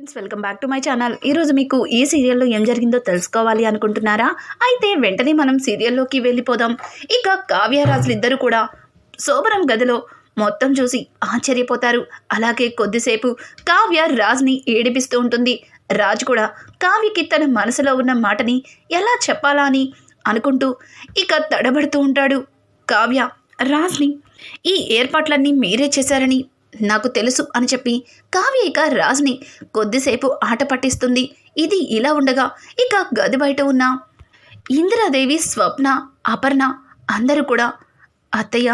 Friends welcome back to my channel. ఈరోజు మీకు ఈ సీరియల్లో ఏం జరిగిందో తెలుసుకోవాలి అనుకుంటున్నారా? అయితే వెంటనే మనం సీరియల్లోకి వెళ్ళిపోదాం. ఇక కావ్యరాజులు ఇద్దరు కూడా సోమరం గదిలో మొత్తం చూసి ఆశ్చర్యపోతారు. అలాగే కొద్దిసేపు కావ్య రాజ్ని ఏడిపిస్తూ ఉంటుంది. రాజ్ కూడా కావ్యకి తన మనసులో ఉన్న మాటని ఎలా చెప్పాలా అని అనుకుంటూ ఇక తడబడుతూ ఉంటాడు. కావ్య రాజ్ని ఈ ఏర్పాట్లన్నీ మీరే చేశారని నాకు తెలుసు అని చెప్పి కావ్య ఇక రాజుని కొద్దిసేపు ఆట పట్టిస్తుంది. ఇది ఇలా ఉండగా ఇక గది బయట ఉన్న ఇందిరాదేవి స్వప్న అపర్ణ అందరూ కూడా అత్తయ్య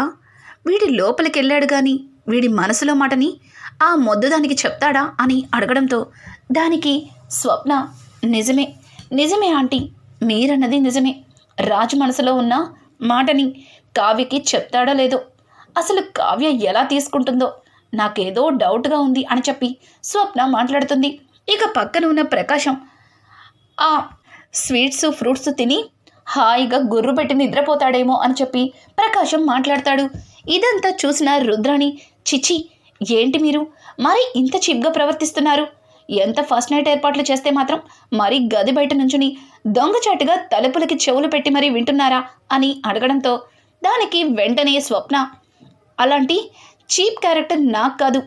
వీడి లోపలికి వెళ్ళాడు కానీ వీడి మనసులో మాటని ఆ మొద్దు దానికి చెప్తాడా? అని అడగడంతో దానికి స్వప్న నిజమే నిజమే ఆంటీ మీరన్నది నిజమే. రాజు మనసులో ఉన్న మాటని కావ్యకి చెప్తాడో లేదో అసలు కావ్య ఎలా తీసుకుంటుందో నాకేదో డౌట్గా ఉంది అని చెప్పి స్వప్న మాట్లాడుతుంది. ఇక పక్కన ఉన్న ప్రకాశం ఆ స్వీట్స్ ఫ్రూట్స్ తిని హాయిగా గుర్రు పెట్టి నిద్రపోతాడేమో అని చెప్పి ప్రకాశం మాట్లాడతాడు. ఇదంతా చూసిన రుద్రాణి చిచి ఏంటి మీరు? మరి ఇంత చీప్గా ప్రవర్తిస్తున్నారు. ఎంత ఫస్ట్ నైట్ ఏర్పాట్లు చేస్తే మాత్రం మరి గది బయట నుంచుని దొంగచాటుగా తలుపులకి చెవులు పెట్టి మరీ వింటున్నారా? అని అడగడంతో దానికి వెంటనే స్వప్న అలాంటి చీప్ క్యారెక్టర్ నాకు కాదు.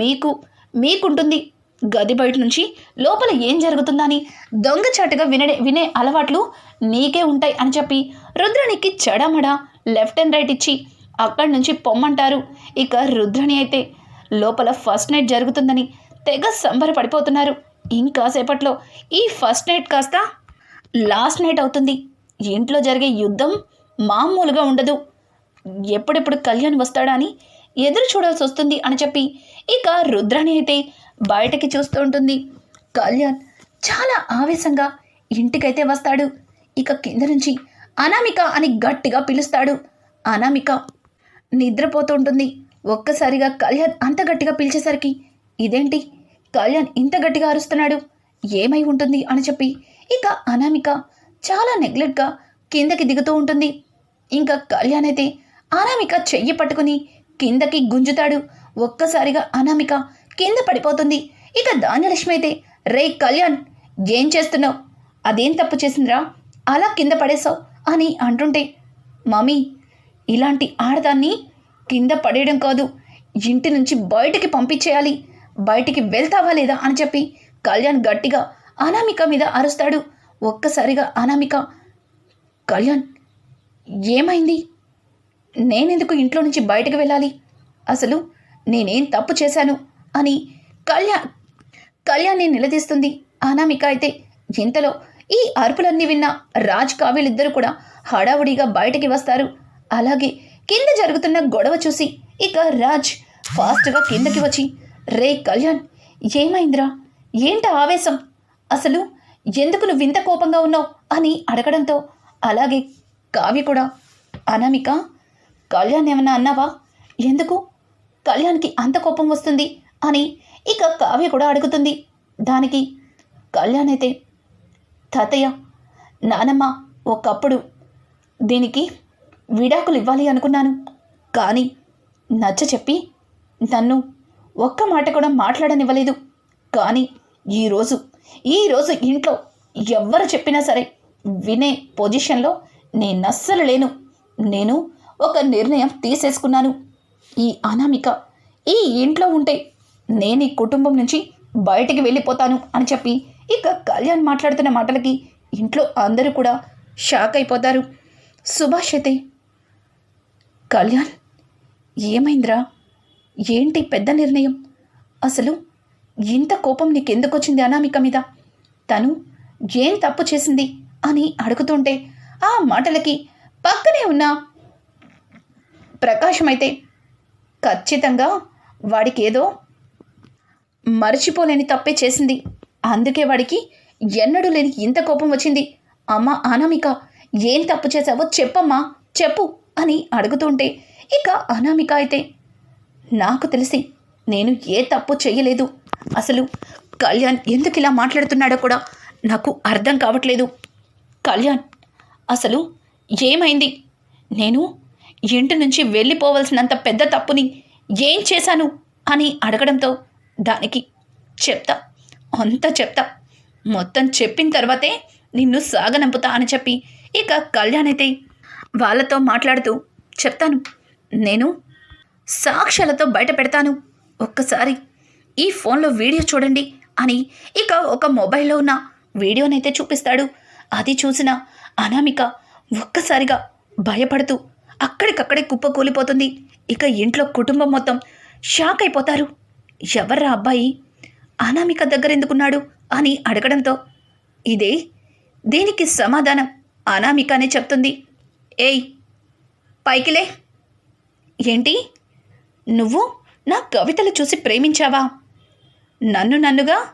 మీకు మీకుంటుంది. గది బయట నుంచి లోపల ఏం జరుగుతుందని దొంగచాటుగా వినడే వినే అలవాట్లు నీకే ఉంటాయి అని చెప్పి రుద్రనికి చెడమడ లెఫ్ట్ అండ్ రైట్ ఇచ్చి అక్కడి నుంచి పొమ్మంటారు. ఇక రుద్రని అయితే లోపల ఫస్ట్ నైట్ జరుగుతుందని తెగ సంబరపడిపోతున్నారు. ఇంకాసేపట్లో ఈ ఫస్ట్ నైట్ కాస్త లాస్ట్ నైట్ అవుతుంది. ఇంట్లో జరిగే యుద్ధం మామూలుగా ఉండదు. ఎప్పుడెప్పుడు కళ్యాణ్ వస్తాడా అని ఎదురు చూడాల్సి వస్తుంది అని చెప్పి ఇక రుద్రాణి అయితే బయటకి చూస్తూ ఉంటుంది. కళ్యాణ్ చాలా ఆవేశంగా ఇంటికైతే వస్తాడు. ఇక కింద నుంచి అనామిక అని గట్టిగా పిలుస్తాడు. అనామిక నిద్రపోతూ ఉంటుంది. ఒక్కసారిగా కళ్యాణ్ అంత గట్టిగా పిలిచేసరికి ఇదేంటి? కళ్యాణ్ ఇంత గట్టిగా అరుస్తున్నాడు. ఏమై ఉంటుంది అని చెప్పి ఇక అనామిక చాలా నెగ్లెక్ట్గా కిందకి దిగుతూ ఉంటుంది. ఇంకా కళ్యాణ్ అయితే అనామిక చెయ్యి పట్టుకుని కిందకి గుంజుతాడు. ఒక్కసారిగా అనామిక కింద పడిపోతుంది. ఇక ధాన్యలక్ష్మి అయితే రే కళ్యాణ్ ఏం చేస్తున్నావు? అదేం తప్పు చేసిందిరా? అలా కింద పడేశావు? అని అంటుంటే మమ్మీ ఇలాంటి ఆడదాన్ని కింద పడేయడం కాదు. ఇంటి నుంచి బయటికి పంపించేయాలి. బయటికి వెళ్తావా లేదా? అని చెప్పి కళ్యాణ్ గట్టిగా అనామిక మీద అరుస్తాడు. ఒక్కసారిగా అనామిక కళ్యాణ్ ఏమైంది? నేనెందుకు ఇంట్లో నుంచి బయటకు వెళ్ళాలి? అసలు నేనేం తప్పు చేశాను? అని కళ్యాణ్ కళ్యాణ్ని నిలదీస్తుంది. అనామిక అయితే ఇంతలో ఈ అరుపులన్నీ విన్న రాజ్ కావ్యలిద్దరూ కూడా హడావుడిగా బయటికి వస్తారు. అలాగే కింద జరుగుతున్న గొడవ చూసి ఇక రాజ్ ఫాస్ట్గా కిందకి వచ్చి రే కళ్యాణ్ ఏమైందిరా? ఏంట ఆవేశం? అసలు ఎందుకు నువ్వు ఇంత కోపంగా ఉన్నావు? అని అడగడంతో అలాగే కావ్య కూడా అనామిక కళ్యాణ్ ఏమన్నా అన్నావా? ఎందుకు? కళ్యాణ్కి అంత కోపం వస్తుంది అని ఇక కావ్య కూడా అడుగుతుంది. దానికి కళ్యాణ్ అయితే తాతయ్య నానమ్మ ఒకప్పుడు దీనికి విడాకులు ఇవ్వాలి అనుకున్నాను. కానీ నచ్చ చెప్పి నన్ను ఒక్క మాట కూడా మాట్లాడనివ్వలేదు. కానీ ఈరోజు ఈరోజు ఇంట్లో ఎవ్వరు చెప్పినా సరే వినే పొజిషన్లో నేను అస్సలు లేను. నేను ఒక నిర్ణయం తీసేసుకున్నాను. ఈ అనామిక ఈ ఇంట్లో ఉంటే నేను ఈ కుటుంబం నుంచి బయటికి వెళ్ళిపోతాను అని చెప్పి ఇక కళ్యాణ్ మాట్లాడుతున్న మాటలకి ఇంట్లో అందరూ కూడా షాక్ అయిపోతారు. సుభాష్ అయితే కళ్యాణ్ ఏమైందిరా? ఏంటి పెద్ద నిర్ణయం? అసలు ఇంత కోపం నీకెందుకు వచ్చింది అనామిక మీద? తను ఏం తప్పు చేసింది? అని అడుగుతుంటే ఆ మాటలకి పక్కనే ఉన్న ప్రకాశం అయితే ఖచ్చితంగా వాడికి ఏదో మర్చిపోలేని తప్పే చేసింది. అందుకే వాడికి ఎన్నడూ లేని ఇంత కోపం వచ్చింది. అమ్మ అనామిక ఏం తప్పు చేశావో చెప్పమ్మా చెప్పు అని అడుగుతుంటే ఇక అనామిక అయితే నాకు తెలిసి నేను ఏ తప్పు చేయలేదు అసలు కళ్యాణ్ ఎందుకు ఇలా మాట్లాడుతున్నాడో కూడా నాకు అర్థం కావట్లేదు. కళ్యాణ్ అసలు ఏమైంది? నేను ఇంటి నుంచి వెళ్ళిపోవలసినంత పెద్ద తప్పుని ఏం చేశాను అని అడగడంతో దానికి చెప్తా అంతా చెప్తా. మొత్తం చెప్పిన తర్వాతే నిన్ను సాగనంపుతా అని చెప్పి ఇక కళ్యాణ్ అయితే వాళ్ళతో మాట్లాడుతూ చెప్తాను నేను సాక్ష్యాలతో బయట పెడతాను ఒక్కసారి ఈ ఫోన్లో వీడియో చూడండి అని ఇక ఒక మొబైల్లో ఉన్న వీడియోనైతే చూపిస్తాడు. అది చూసిన అనామిక ఒక్కసారిగా భయపడుతూ అక్కడికక్కడే కుప్ప కూలిపోతుంది. ఇక ఇంట్లో కుటుంబం మొత్తం షాక్ అయిపోతారు. ఎవర్రా అబ్బాయి? అనామిక దగ్గర ఎందుకున్నాడు అని అడగడంతో ఇదే దీనికి సమాధానం అనామికనే చెప్తుంది. ఏయ్ పైకిలే ఏంటి? నువ్వు నా కవితలు చూసి ప్రేమించావా? నన్ను నన్నుగా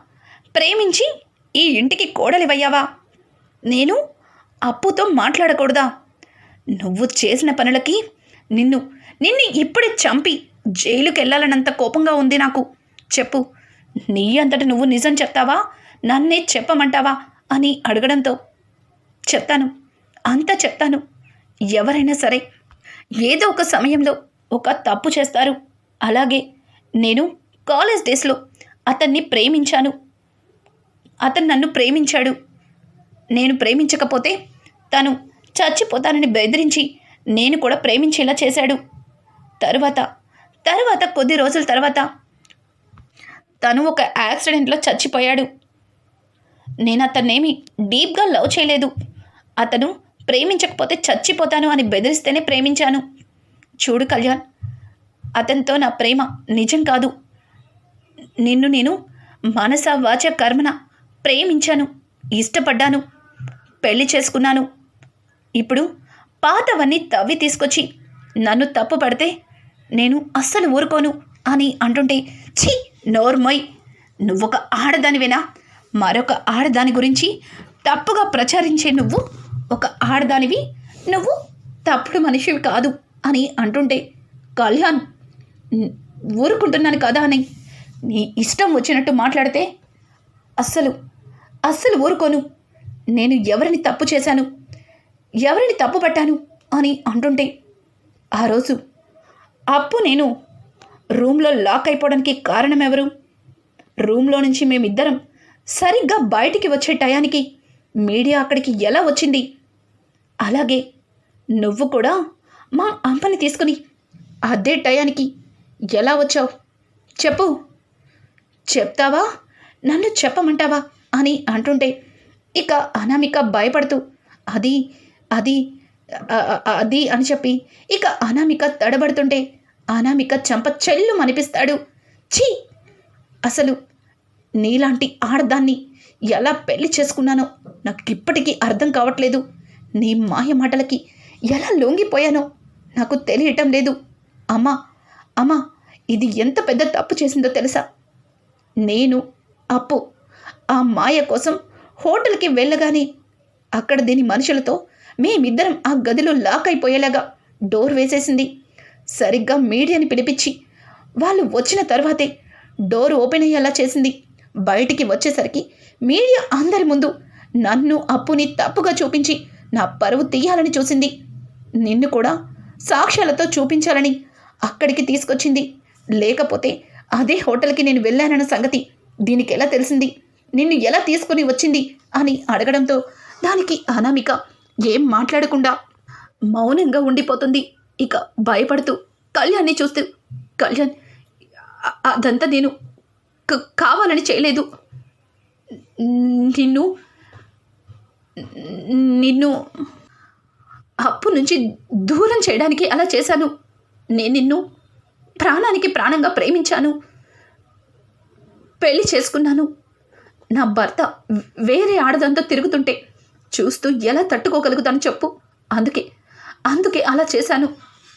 ప్రేమించి ఈ ఇంటికి కోడలివయ్యావా? నేను అప్పుతో మాట్లాడకూడదా? నువ్వు చేసిన పనులకి నిన్ను నిన్ను ఇప్పుడే చంపి జైలుకి కోపంగా ఉంది నాకు. చెప్పు నీ అంతట నువ్వు నిజం చెప్తావా? నన్నే చెప్పమంటావా? అని అడగడంతో చెప్తాను అంతా చెప్తాను. ఎవరైనా సరే ఏదో ఒక సమయంలో ఒక తప్పు చేస్తారు. అలాగే నేను కాలేజ్ డేస్లో అతన్ని ప్రేమించాను. అతను నన్ను ప్రేమించాడు. నేను ప్రేమించకపోతే తను చచ్చిపోతానని బెదిరించి నేను కూడా ప్రేమించేలా చేశాడు. తరువాత తరువాత కొద్ది రోజుల తర్వాత తను ఒక యాక్సిడెంట్లో చచ్చిపోయాడు. నేను అతన్నేమి డీప్గా లవ్ చేయలేదు. అతను ప్రేమించకపోతే చచ్చిపోతాను అని బెదిరిస్తేనే ప్రేమించాను. చూడు కళ్యాణ్ అతనితో నా ప్రేమ నిజం కాదు. నిన్ను నేను మనస వాచ కర్మన ప్రేమించాను ఇష్టపడ్డాను పెళ్ళి చేసుకున్నాను. ఇప్పుడు పాతవన్నీ తవ్వి తీసుకొచ్చి నన్ను తప్పు పడితే నేను అస్సలు ఊరుకోను అని అంటుంటే ఛీ నోర్మోయ్. నువ్వొక ఆడదానివేనా? మరొక ఆడదాని గురించి తప్పుగా ప్రచారించే నువ్వు ఒక ఆడదానివి. నువ్వు తప్పుడు మనిషివి కాదు అని అంటుంటే కళ్యాణ్ ఊరుకుంటున్నాను కదా అని నీ ఇష్టం వచ్చినట్టు మాట్లాడితే అస్సలు అస్సలు ఊరుకోను. నేను ఎవరిని తప్పు చేశాను? ఎవరిని తప్పు పట్టాను అని అంటుంటే ఆ రోజు అప్పు నేను రూమ్లో లాక్ అయిపోవడానికి కారణం ఎవరు రూమ్లో నుంచి మేమిద్దరం సరిగ్గా బయటికి వచ్చే టయానికి మీడియా అక్కడికి ఎలా వచ్చింది? అలాగే నువ్వు కూడా మా అమ్మని తీసుకుని అదే టయానికి ఎలా వచ్చావు? చెప్పు. చెప్తావా? నన్ను చెప్పమంటావా? అని అంటుంటే ఇక అనామిక భయపడుతూ అది అది అది అని చెప్పి ఇక అనామిక తడబడుతుంటే అనామిక చంప చెల్లు అనిపిస్తాడు ఛీ! అసలు నీలాంటి ఆడదాన్ని ఎలా పెళ్ళి చేసుకున్నానో నాకు ఇప్పటికీ అర్థం కావట్లేదు. నీ మాయ మాటలకి ఎలా లొంగిపోయానో నాకు తెలియటం లేదు. అమ్మా అమ్మా ఇది ఎంత పెద్ద తప్పు చేసిందో తెలుసా? నేను అప్పు ఆ మాయ కోసం హోటల్కి వెళ్ళగానే అక్కడ దీని మనుషులతో మేమిద్దరం ఆ గదిలో లాక్ అయిపోయేలాగా డోర్ వేసేసింది. సరిగ్గా మీడియాని పిలిపించి వాళ్ళు వచ్చిన తర్వాతే డోర్ ఓపెన్ అయ్యేలా చేసింది. బయటికి వచ్చేసరికి మీడియా అందరి ముందు నన్ను అప్పుని తప్పుగా చూపించి నా పరువు తీయాలని చూసింది. నిన్ను కూడా సాక్ష్యాలతో చూపించాలని అక్కడికి తీసుకొచ్చింది. లేకపోతే అదే హోటల్కి నేను వెళ్ళానన్న సంగతి దీనికి ఎలా తెలిసింది? నిన్ను ఎలా తీసుకుని వచ్చింది? అని అడగడంతో దానికి అనామిక ఏం మాట్లాడకుండా మౌనంగా ఉండిపోతుంది. ఇక భయపడుతూ కళ్యాణ్ని చూస్తూ కళ్యాణ్ అదంతా నేను కావాలని చేయలేదు. నిన్ను నిన్ను అప్పు నుంచి దూరం చేయడానికి అలా చేశాను. నేను నిన్ను ప్రాణానికి ప్రాణంగా ప్రేమించాను. పెళ్ళి చేసుకున్నాను. నా భర్త వేరే ఆడదంతో తిరుగుతుంటే చూస్తూ ఎలా తట్టుకోగలుగుతాను చెప్పు. అందుకే అందుకే అలా చేశాను.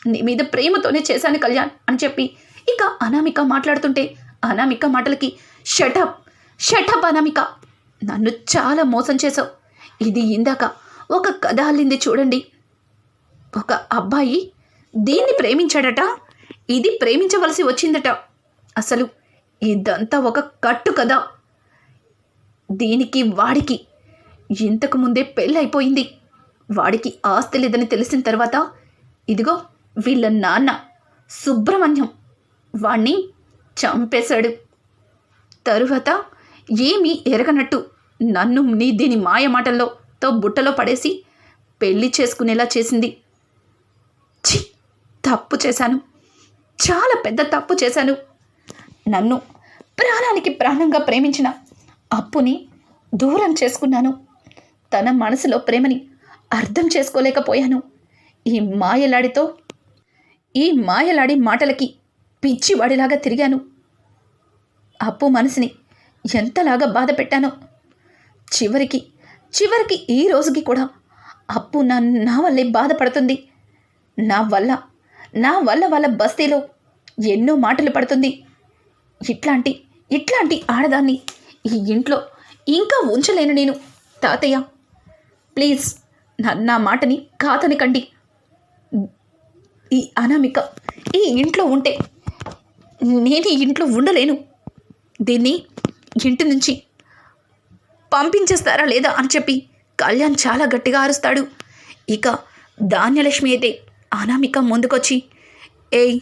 నీ మీద ప్రేమతోనే చేశాను కళ్యాణ్ అని చెప్పి ఇక అనామిక మాట్లాడుతుంటే అనామిక మాటలకి షటప్ షటప్ అనామిక నన్ను చాలా మోసం చేశావు. ఇది ఇందాక ఒక కథ అల్లింది చూడండి. ఒక అబ్బాయి దీన్ని ప్రేమించాడట ఇది ప్రేమించవలసి వచ్చిందట. అసలు ఇదంతా ఒక కట్టు కదా దీనికి వాడికి ఇంతకు ముందే పెళ్ళైపోయింది. వాడికి ఆస్తి లేదని తెలిసిన తర్వాత ఇదిగో వీళ్ళ నాన్న సుబ్రహ్మణ్యం వాణ్ణి చంపేశాడు. తరువాత ఏమీ ఎరగనట్టు నన్ను నీ దీని మాయమాటల్లో తో బుట్టలో పడేసి పెళ్ళి చేసుకునేలా చేసింది. చి తప్పు చేశాను. చాలా పెద్ద తప్పు చేశాను. నన్ను ప్రాణానికి ప్రాణంగా ప్రేమించిన అప్పుని దూరం చేసుకున్నాను. తన మనసులో ప్రేమని అర్థం చేసుకోలేకపోయాను. ఈ మాయలాడితో ఈ మాయలాడి మాటలకి పిచ్చివాడిలాగా తిరిగాను. అప్పు మనసుని ఎంతలాగా బాధ పెట్టానో. చివరికి చివరికి ఈ రోజుకి కూడా అప్పు నా నా వల్లే బాధపడుతుంది. నా వల్ల నా వల్ల వాళ్ళ బస్తీలో ఎన్నో మాటలు పడుతుంది. ఇట్లాంటి ఇట్లాంటి ఆడదాన్ని ఈ ఇంట్లో ఇంకా ఉంచలేను నేను తాతయ్య. ప్లీజ్ నా నా మాటని కాదనకండి ఈ అనామిక ఈ ఇంట్లో ఉంటే నేను ఈ ఇంట్లో ఉండలేను. దీన్ని ఇంటి నుంచి పంపించేస్తారా లేదా అని చెప్పి కళ్యాణ్ చాలా గట్టిగా అరుస్తాడు. ఇక ధాన్యలక్ష్మి అయితే అనామిక ముందుకొచ్చి ఏయ్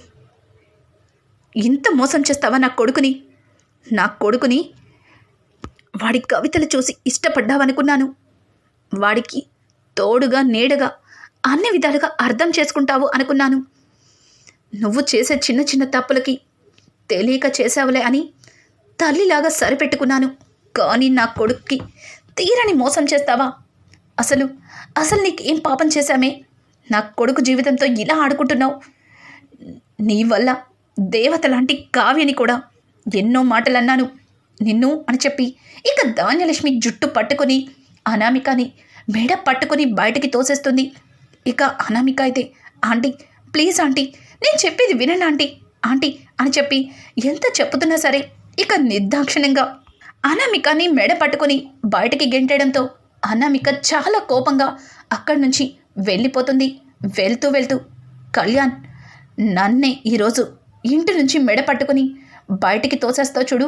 ఇంత మోసం చేస్తావా నా కొడుకుని? నా కొడుకుని వాడి కవితలు చూసి ఇష్టపడ్డావనుకున్నాను. వాడికి తోడుగా నీడగా అన్ని విధాలుగా అర్థం చేసుకుంటావు అనుకున్నాను. నువ్వు చేసే చిన్న చిన్న తప్పులకి తెలియక చేసావులే అని తల్లిలాగా సరిపెట్టుకున్నాను. కానీ నా కొడుక్కి తీరని మోసం చేస్తావా? అసలు అసలు నీకేం పాపం చేశామే? నా కొడుకు జీవితంతో ఇలా ఆడుకుంటున్నావు? నీ వల్ల దేవత లాంటి కావ్యని కూడా ఎన్నో మాటలు అన్నాను నిన్ను అని చెప్పి ఇక ధాన్యలక్ష్మి జుట్టు పట్టుకొని అనామికని మెడ పట్టుకొని బయటికి తోసేస్తుంది. ఇక అనామిక అయితే ఆంటీ ప్లీజ్ ఆంటీ నేను చెప్పేది వినండి ఆంటీ ఆంటీ అని చెప్పి ఎంత చెప్పుతున్నా సరే ఇక నిర్దాక్షిణ్యంగా అనామికని మెడ పట్టుకొని బయటికి గెంటేయడంతో అనామిక చాలా కోపంగా అక్కడి నుంచి వెళ్ళిపోతుంది. వెళ్తూ వెళ్తూ కళ్యాణ్ నన్నే ఈరోజు ఇంటి నుంచి మెడ పట్టుకొని బయటికి తోసేస్తావు చూడు.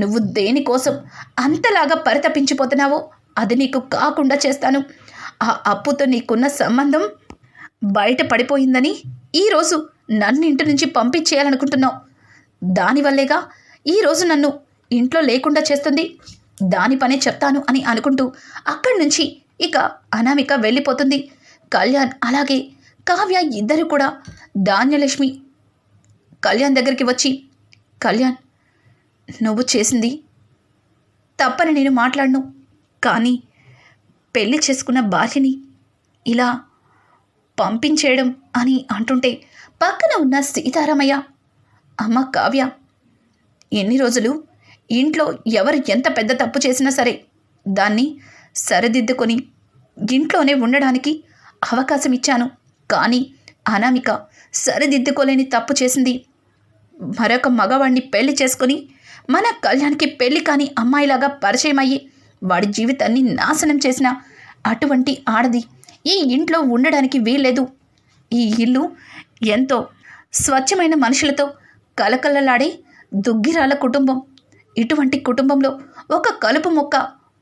నువ్వు దేనికోసం అంతలాగా పరితపించిపోతున్నావో అది నీకు కాకుండా చేస్తాను. ఆ అప్పుతో నీకున్న సంబంధం బయట పడిపోయిందని ఈరోజు నన్ను ఇంటి నుంచి పంపించేయాలనుకుంటున్నావు. దానివల్లేగా ఈరోజు నన్ను ఇంట్లో లేకుండా చేస్తుంది. దాని పనే చెప్తాను అని అనుకుంటూ అక్కడి నుంచి ఇక అనామిక వెళ్ళిపోతుంది. కళ్యాణ్ అలాగే కావ్య ఇద్దరు కూడా ధాన్యలక్ష్మి కళ్యాణ్ దగ్గరికి వచ్చి కళ్యాణ్ నువ్వు చేసింది తప్పని నేను మాట్లాడను. కానీ పెళ్ళి చేసుకున్న భార్యని ఇలా పంపించేయడం అని అంటుంటే పక్కన ఉన్న సీతారామయ్య అమ్మ కావ్య ఎన్ని రోజులు ఇంట్లో ఎవరు ఎంత పెద్ద తప్పు చేసినా సరే దాన్ని సరిదిద్దుకొని ఇంట్లోనే ఉండడానికి అవకాశం ఇచ్చాను. కానీ అనామిక సరిదిద్దుకోలేని తప్పు చేసింది. మరొక మగవాణ్ణి పెళ్ళి చేసుకొని మన కళ్యాణ్కి పెళ్ళి కాని అమ్మాయిలాగా పరిచయం అయ్యి వాడి జీవితాన్ని నాశనం చేసిన అటువంటి ఆడది ఈ ఇంట్లో ఉండడానికి వీల్లేదు. ఈ ఇల్లు ఎంతో స్వచ్ఛమైన మనుషులతో కలకలలాడే దుగ్గిరాల కుటుంబం. ఇటువంటి కుటుంబంలో ఒక కలుపు మొక్క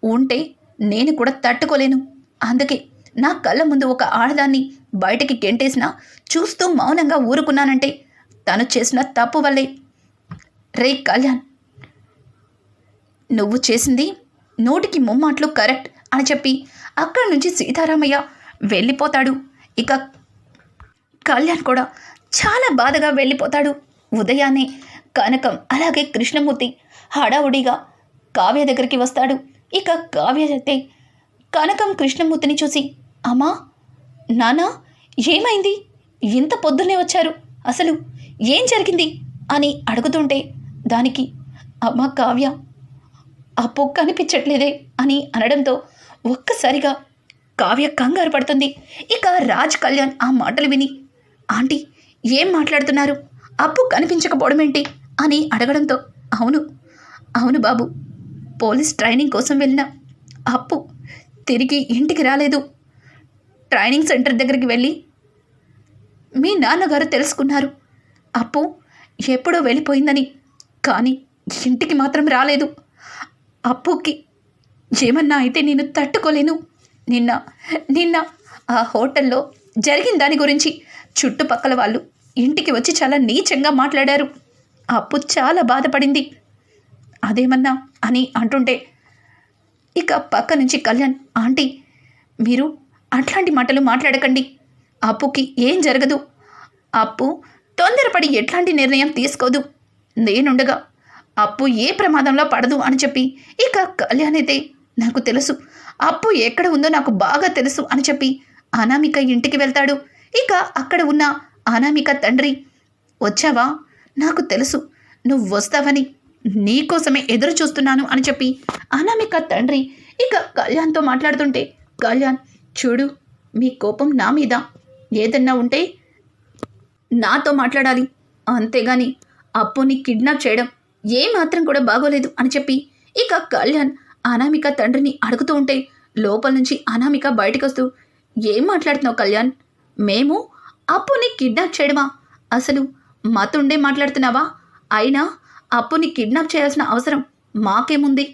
ఉంటే నేను కూడా తట్టుకోలేను. అందుకే నా కళ్ళ ముందు ఒక ఆడదాన్ని బయటికి గెంటేసినా చూస్తూ మౌనంగా ఊరుకున్నానంటే తను చేసిన తప్పు వల్లే. రే కళ్యాణ్ నువ్వు చేసింది నోటికి ముమ్మాట్లు కరెక్ట్ అని చెప్పి అక్కడి నుంచి సీతారామయ్య వెళ్ళిపోతాడు. ఇక కళ్యాణ్ కూడా చాలా బాధగా వెళ్ళిపోతాడు. ఉదయాన్నే కనకం అలాగే కృష్ణమూర్తి హడావుడిగా కావ్య దగ్గరికి వస్తాడు. ఇక కావ్య అయితే కనకం కృష్ణమూర్తిని చూసి అమ్మా నానా ఏమైంది? ఇంత పొద్దున్నే వచ్చారు. అసలు ఏం జరిగింది? అని అడుగుతుంటే దానికి అమ్మ కావ్య అప్పు కనిపించట్లేదే అని అనడంతో ఒక్కసారిగా కావ్య కంగారు పడుతుంది. ఇక రాజ్ కళ్యాణ్ ఆ మాటలు విని ఆంటీ ఏం మాట్లాడుతున్నారు? అప్పు కనిపించకపోవడం ఏంటి? అని అడగడంతో అవును అవును బాబు పోలీస్ ట్రైనింగ్ కోసం వెళ్ళిన అప్పు తిరిగి ఇంటికి రాలేదు. ట్రైనింగ్ సెంటర్ దగ్గరికి వెళ్ళి మీ నాన్నగారు తెలుసుకున్నారు. అప్పు ఎప్పుడో వెళ్ళిపోయిందని కానీ ఇంటికి మాత్రం రాలేదు. అప్పుకి ఏమన్నా అయితే నేను తట్టుకోలేను. నిన్న నిన్న ఆ హోటల్లో జరిగిన దాని గురించి చుట్టుపక్కల వాళ్ళు ఇంటికి వచ్చి చాలా నీచంగా మాట్లాడారు. అప్పు చాలా బాధపడింది. అదేమన్నా అని అంటుంటే ఇక పక్క నుంచి కళ్యాణ్ ఆంటీ మీరు అట్లాంటి మాటలు మాట్లాడకండి. అప్పుకి ఏం జరగదు. అప్పు తొందరపడి ఎట్లాంటి నిర్ణయం తీసుకోదు. నేనుండగా అప్పు ఏ ప్రమాదంలో పడదు అని చెప్పి. ఇక కళ్యాణ్ అయితే నాకు తెలుసు. అప్పు ఎక్కడ ఉందో నాకు బాగా తెలుసు అని చెప్పి అనామిక ఇంటికి వెళ్తాడు. ఇక అక్కడ ఉన్న అనామిక తండ్రి వచ్చావా? నాకు తెలుసు. నువ్వు వస్తావని నీకోసమే ఎదురు చూస్తున్నాను అని చెప్పి అనామిక తండ్రి ఇక కళ్యాణ్తో మాట్లాడుతుంటే కళ్యాణ్ చూడు మీ కోపం నా మీద. ఏదన్నా ఉంటే నాతో మాట్లాడాలి. అంతేగాని అప్పుని కిడ్నాప్ చేయడం ఏ మాత్రం కూడా బాగోలేదు అని చెప్పి ఇక కళ్యాణ్ అనామిక తండ్రిని అడుగుతూ ఉంటే లోపల నుంచి అనామిక బయటకు వస్తూ ఏం మాట్లాడుతున్నావు కళ్యాణ్? మేము అప్పుని కిడ్నాప్ చేయడమా? అసలు మాతుండే మాట్లాడుతున్నావా? అయినా అప్పుని కిడ్నాప్ చేయాల్సిన అవసరం మాకేముంది?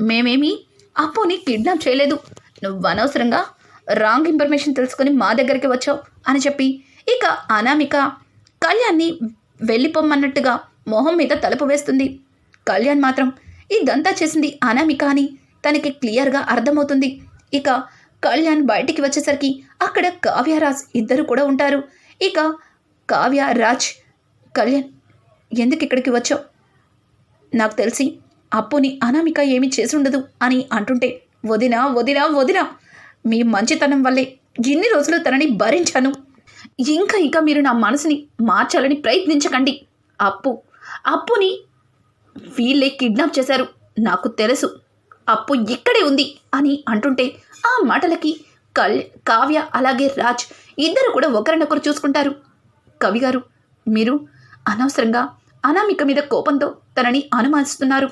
మేమేమి అప్పుని కిడ్నాప్ చేయలేదు. నువ్వు అనవసరంగా రాంగ్ ఇన్ఫర్మేషన్ తెలుసుకొని మా దగ్గరికి వచ్చావు అని చెప్పి ఇక అనామిక కళ్యాణ్ని వెళ్ళిపోమ్మన్నట్టుగా మొహం మీద తలుపు వేస్తుంది. కళ్యాణ్ మాత్రం ఇదంతా చేసింది అనామిక అని. తనకి క్లియర్గా అర్థమవుతుంది. ఇక కళ్యాణ్ బయటికి వచ్చేసరికి అక్కడ కావ్యరాజ్ ఇద్దరు కూడా ఉంటారు. ఇక కావ్య రాజ్ కళ్యాణ్ ఎందుకు ఇక్కడికి వచ్చావు? నాకు తెలిసి అప్పుని అనామిక ఏమీ చేసుండదు అని అంటుంటే వదినా వదినా వదినా మీ మంచితనం వల్లే ఇన్ని రోజులు తనని భరించాను. ఇంకా ఇంకా మీరు నా మనసుని మార్చాలని ప్రయత్నించకండి. అప్పు అప్పుని వీళ్ళే కిడ్నాప్ చేశారు. నాకు తెలుసు. అప్పు ఇక్కడే ఉంది అని అంటుంటే ఆ మాటలకి కల్ కావ్య అలాగే రాజ్ ఇద్దరు కూడా ఒకరినొకరు చూసుకుంటారు. కవి గారు మీరు అనవసరంగా అనామిక మీద కోపంతో తనని అనుమానిస్తున్నారు.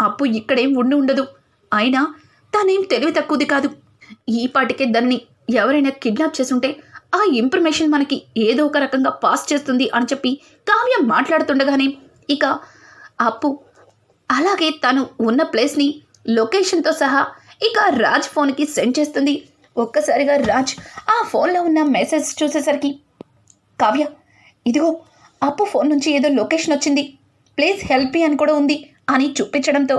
అప్పు ఇక్కడేం ఉండి ఉండదు. అయినా తనేం తెలివి తక్కువది కాదు. ఈ పాటికే దాన్ని ఎవరైనా కిడ్నాప్ చేసుంటే ఆ ఇన్ఫర్మేషన్ మనకి ఏదో ఒక రకంగా పాస్ చేస్తుంది అని చెప్పి కావ్య మాట్లాడుతుండగానే ఇక అప్పు అలాగే తను ఉన్న ప్లేస్ని లొకేషన్తో సహా ఇక రాజ్ ఫోన్కి సెండ్ చేస్తుంది. ఒక్కసారిగా రాజ్ ఆ ఫోన్లో ఉన్న మెసేజ్ చూసేసరికి కావ్య ఇదిగో అప్పు ఫోన్ నుంచి ఏదో లొకేషన్ వచ్చింది. ప్లీజ్ హెల్ప్ అని కూడా ఉంది అని చూపించడంతో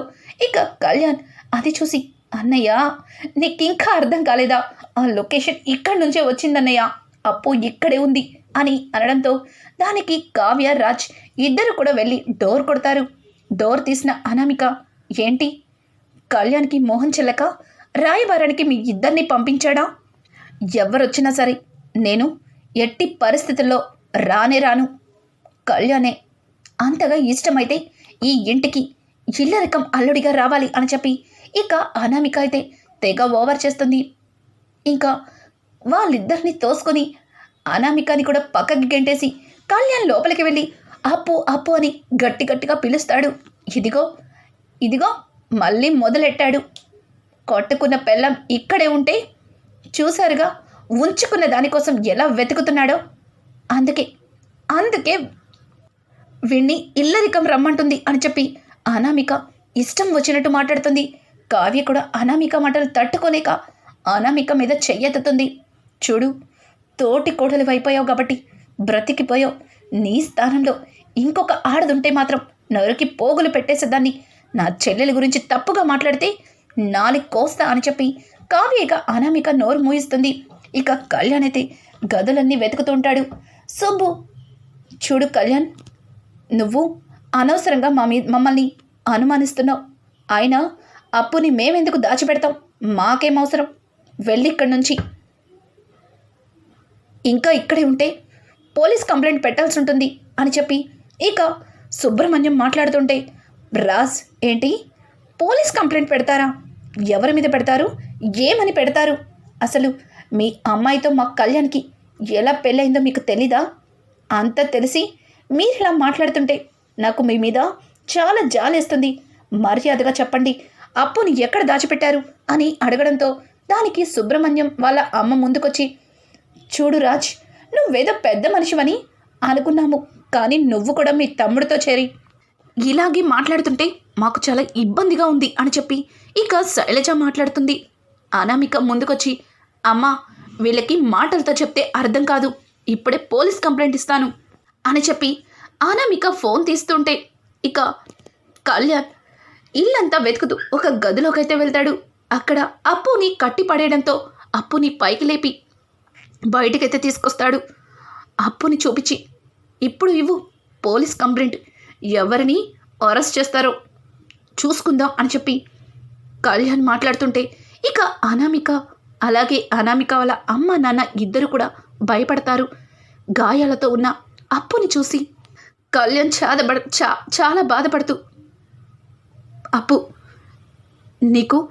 ఇక కళ్యాణ్ అది చూసి అన్నయ్య నీకు ఇంకా అర్థం కాలేదా? ఆ లొకేషన్ ఇక్కడి నుంచే వచ్చిందన్నయ్య. అప్పు ఇక్కడే ఉంది అని అనడంతో దానికి కావ్య రాజ్ ఇద్దరు కూడా వెళ్ళి డోర్ కొడతారు. డోర్ తీసిన అనామిక ఏంటి? కళ్యాణ్కి మోహన్ చెల్లక? రాయబారానికి మీ ఇద్దరిని పంపించాడా? ఎవరొచ్చినా సరే నేను ఎట్టి పరిస్థితుల్లో రానే రాను. కళ్యాణే అంతగా ఇష్టమైతే ఈ ఇంటికి ఇల్లరికం అల్లుడిగా రావాలి అని చెప్పి ఇక అనామిక అయితే తెగ ఓవర్ చేస్తుంది. ఇంకా వాళ్ళిద్దరిని తోసుకొని అనామికాని కూడా పక్కకి గెంటేసి కళ్యాణ్ లోపలికి వెళ్ళి అప్పు అప్పు అని గట్టి గట్టిగా పిలుస్తాడు. ఇదిగో ఇదిగో మళ్ళీ మొదలెట్టాడు. కొట్టుకున్న పెళ్ళం ఇక్కడే ఉంటే చూశారుగా ఉంచుకున్న దానికోసం ఎలా వెతుకుతున్నాడో. అందుకే అందుకే వీణ్ణి ఇల్లరికం రమ్మంటుంది అని చెప్పి అనామిక ఇష్టం వచ్చినట్టు మాట్లాడుతుంది. కావ్య కూడా అనామిక మాటలు తట్టుకోలేక అనామిక మీద చెయ్యెత్తుతుంది. చూడు తోటి కోడలు అయిపోయావు కాబట్టి బ్రతికిపోయావు. నీ స్థానంలో ఇంకొక ఆడదుంటే మాత్రం నరికి పోగులు పెట్టేసేదాన్ని నా చెల్లెల గురించి తప్పుగా మాట్లాడితే నాలుగు కోస్తా అని చెప్పి కావ్య ఇక అనామిక నోరు మూయిస్తుంది. ఇక కళ్యాణ్ అయితే గదులన్నీ వెతుకుతుంటాడు సుబ్బు చూడు కళ్యాణ్ నువ్వు అనవసరంగా మా మీ మమ్మల్ని అనుమానిస్తున్నావు. అయినా అప్పుని మేమెందుకు దాచిపెడతాం? మాకేం అవసరం? వెళ్ళి ఇక్కడి నుంచి ఇంకా ఇక్కడే ఉంటే పోలీస్ కంప్లైంట్ పెట్టాల్సి ఉంటుంది అని చెప్పి ఇక సుబ్రహ్మణ్యం మాట్లాడుతుంటే రాజ్ ఏంటి? పోలీస్ కంప్లైంట్ పెడతారా? ఎవరి మీద పెడతారు? ఏమని పెడతారు? అసలు మీ అమ్మాయితో మా కళ్యాణ్కి ఎలా పెళ్ళైందో మీకు తెలీదా? అంత తెలిసి మీరు ఇలా మాట్లాడుతుంటే నాకు మీ మీద చాలా జాలేస్తుంది. మర్యాదగా చెప్పండి అప్పుని ఎక్కడ దాచిపెట్టారు? అని అడగడంతో దానికి సుబ్రహ్మణ్యం వాళ్ళ అమ్మ ముందుకొచ్చి చూడు రాజ్ నువ్వేదో పెద్ద మనిషివని అనుకున్నాము. కానీ నువ్వు కూడా మీ తమ్ముడితో చేరి. ఇలాగే మాట్లాడుతుంటే మాకు చాలా ఇబ్బందిగా ఉంది అని చెప్పి ఇక శైలజ మాట్లాడుతుంది. అనామిక ముందుకొచ్చి అమ్మా వీళ్ళకి మాటలతో చెప్తే అర్థం కాదు. ఇప్పుడే పోలీస్ కంప్లైంట్ ఇస్తాను. అని చెప్పి అనామిక ఫోన్ తీస్తుంటే ఇక కళ్యాణ్ ఇల్లంతా వెతుకుతూ ఒక గదిలోకైతే వెళ్తాడు. అక్కడ అప్పుని కట్టి పడేయడంతో అప్పుని పైకి లేపి బయటకైతే తీసుకొస్తాడు. అప్పుని చూపించి ఇప్పుడు ఇవ్వు పోలీస్ కంప్లైంట్. ఎవరిని అరెస్ట్ చేస్తారో చూసుకుందాం అని చెప్పి కళ్యాణ్ మాట్లాడుతుంటే ఇక అనామిక అలాగే అనామిక వాళ్ళ అమ్మ నాన్న ఇద్దరు కూడా భయపడతారు. గాయాలతో ఉన్న అప్పుని చూసి కళ్యాణ్ చాదబడ చా చాలా బాధపడుతూ అప్పు నీకు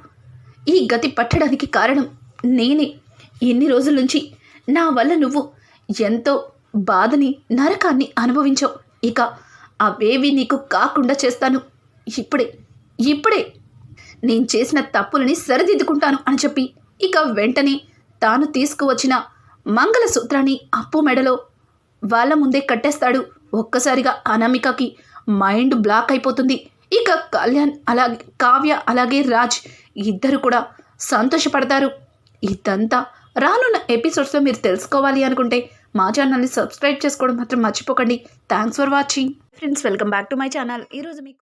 ఈ గతి పట్టడానికి కారణం నేనే. ఎన్ని రోజుల నుంచి నా వల్ల నువ్వు ఎంతో బాధని నరకాన్ని అనుభవించావు. ఇక అవేవి నీకు కాకుండా చేస్తాను. ఇప్పుడే ఇప్పుడే నేను చేసిన తప్పులని సరిదిద్దుకుంటాను అని చెప్పి ఇక వెంటనే తాను తీసుకువచ్చిన మంగళసూత్రాన్ని అప్పు మెడలో వాళ్ళ ముందే కట్టేస్తాడు. ఒక్కసారిగా అనామికకి మైండ్ బ్లాక్ అయిపోతుంది. ఇక కళ్యాణ్ అలాగే కావ్య అలాగే రాజ్ ఇద్దరు కూడా సంతోషపడతారు. ఇదంతా రానున్న ఎపిసోడ్స్లో మీరు తెలుసుకోవాలి అనుకుంటే మా ఛానల్ని సబ్స్క్రైబ్ చేసుకోవడం మాత్రం మర్చిపోకండి. Thanks for watching friends welcome back to my channel ఈరోజు మీకు